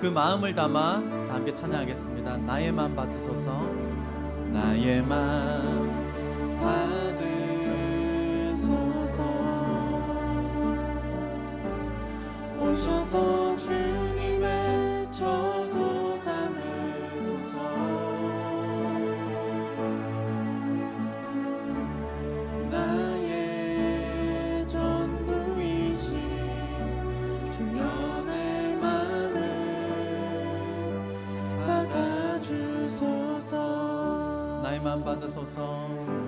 그 마음을 담아 다 함께 찬양하겠습니다. 나의 마음 받으소서. 나의 마음 받으소서. 오셔서 주 받아주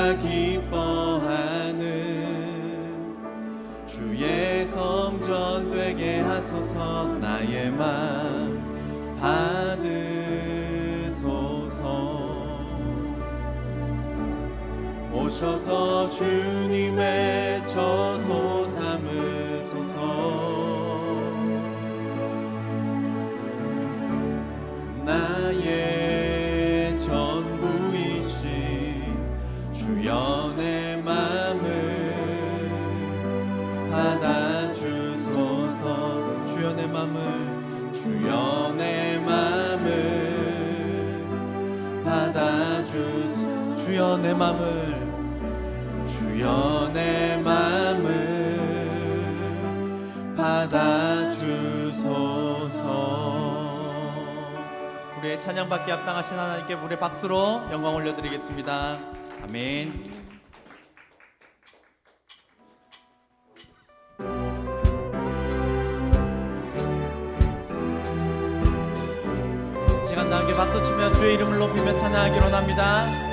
주가 기뻐하는 주의 성전 되게 하소서 나의 맘 받으소서. 오셔서 주님의 저소 받아주소서. 맘을 받아주소서. 내 맘을 주여 내 맘을 받아주소서. 우리의 찬양받기 합당하신 하나님께 우리의 박수로 영광 올려드리겠습니다 아멘. 시간 다 함께 박수 치며 주의 이름을 높이며 찬양하기로 합니다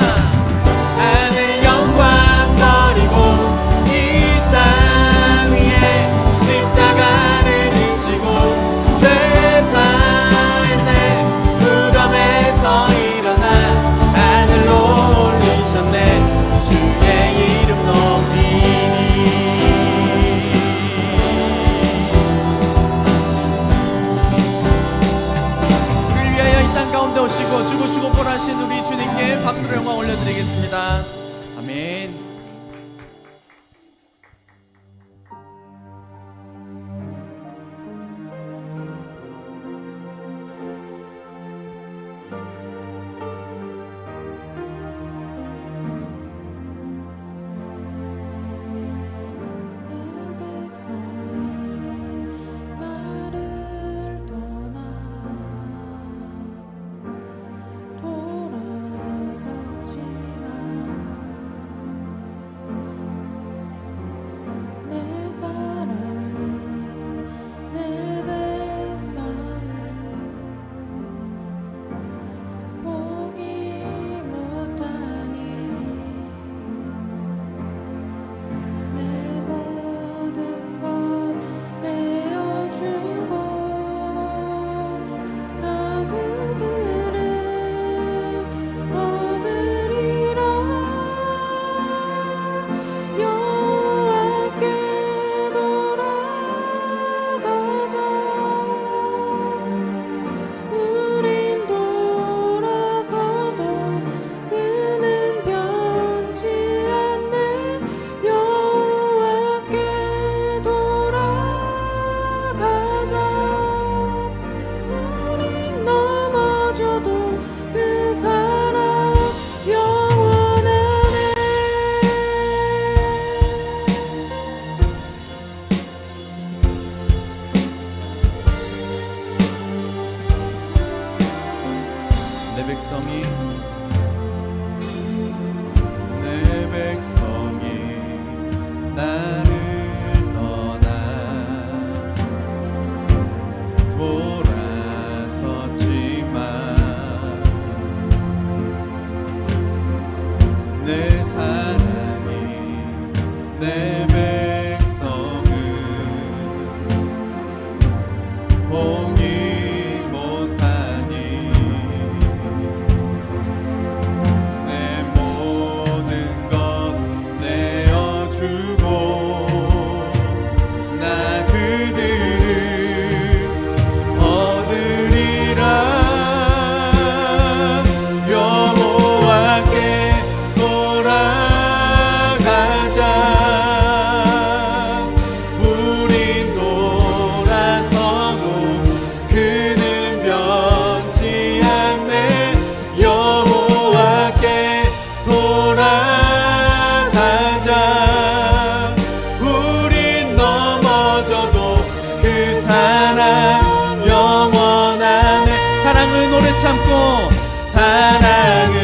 Ah. 박수로 영광 올려드리겠습니다. 아멘. 백성이 내 백성이 나를 떠나 돌아섰지만 내 사랑이 내 사랑을